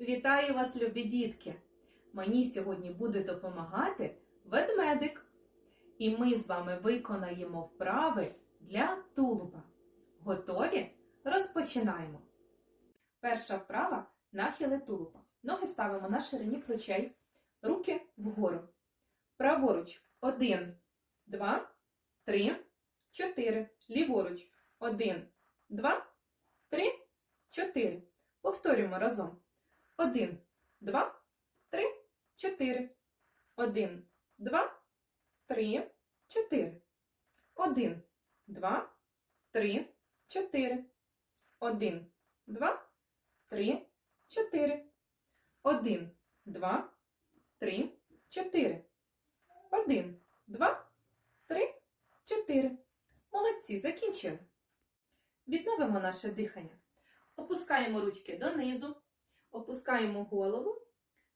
Вітаю вас, любі дітки! Мені сьогодні буде допомагати ведмедик. І ми з вами виконаємо вправи для тулуба. Готові? Розпочинаємо. Перша вправа нахили тулуба. Ноги ставимо на ширині плечей, руки вгору. Праворуч 1, 2, 3, 4. Ліворуч 1, 2, 3, 4. Повторюємо разом. Один, два, три, чотири. Один, два, три, чотири. Один, два, три, чотири. Один, два, три, чотири. Один, два, три, чотири. Один, два, три, чотири. Молодці, закінчили. Відновимо наше дихання. Опускаємо ручки донизу. Опускаємо голову,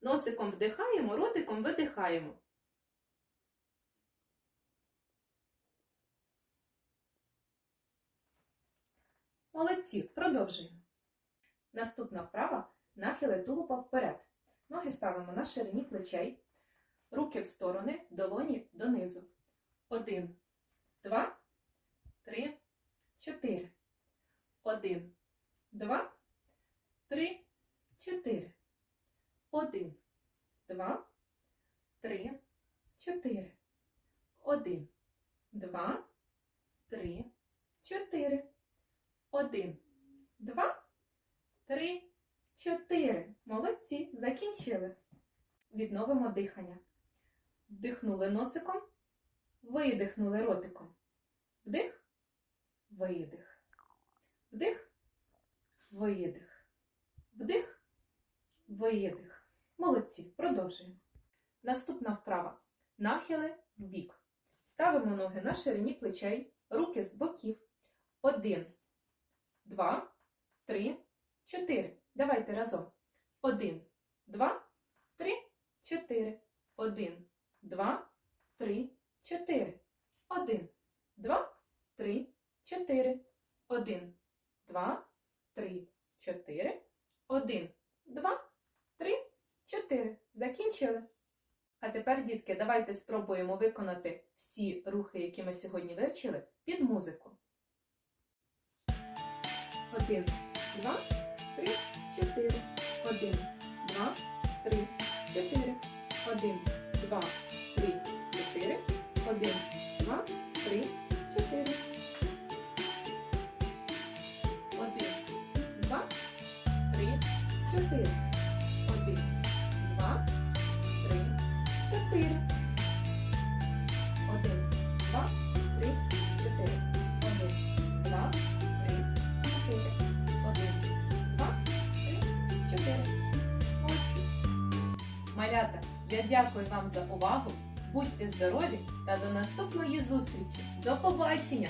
носиком вдихаємо, ротиком видихаємо. Молодці, продовжуємо. Наступна вправа нахили тулупа вперед. Ноги ставимо на ширині плечей, руки в сторони, долоні донизу. Один, два, три, чотири. Один, два, три, чотири. Один, два, три, чотири. Один, два, три, чотири. Один, два, три, чотири. Молодці, закінчили. Відновимо дихання. Вдихнули носиком, видихнули ротиком. Вдих, видих. Вдих, видих. Вдих, видих. Молодці, продовжуємо. Наступна вправа. Нахили в бік. Ставимо ноги на ширині плечей, руки з боків. Один, два, три, чотири. Давайте разом. Один, два, три, чотири. Один, два, три, чотири. Один, два, три, чотири. Один, два, три, чотири. Один, два, чотири. Закінчили. А тепер, дітки, давайте спробуємо виконати всі рухи, які ми сьогодні вивчили, під музику. Один, два, три, чотири. Один, два, три, чотири. Один, два, три, чотири. Один, два, три, чотири. Один, два, три, чотири. Чотири. Один, два, три, чотири. Один, два, три, чотири. Один, два, три, чотири. Молодці. Малята, я дякую вам за увагу. Будьте здорові та до наступної зустрічі. До побачення!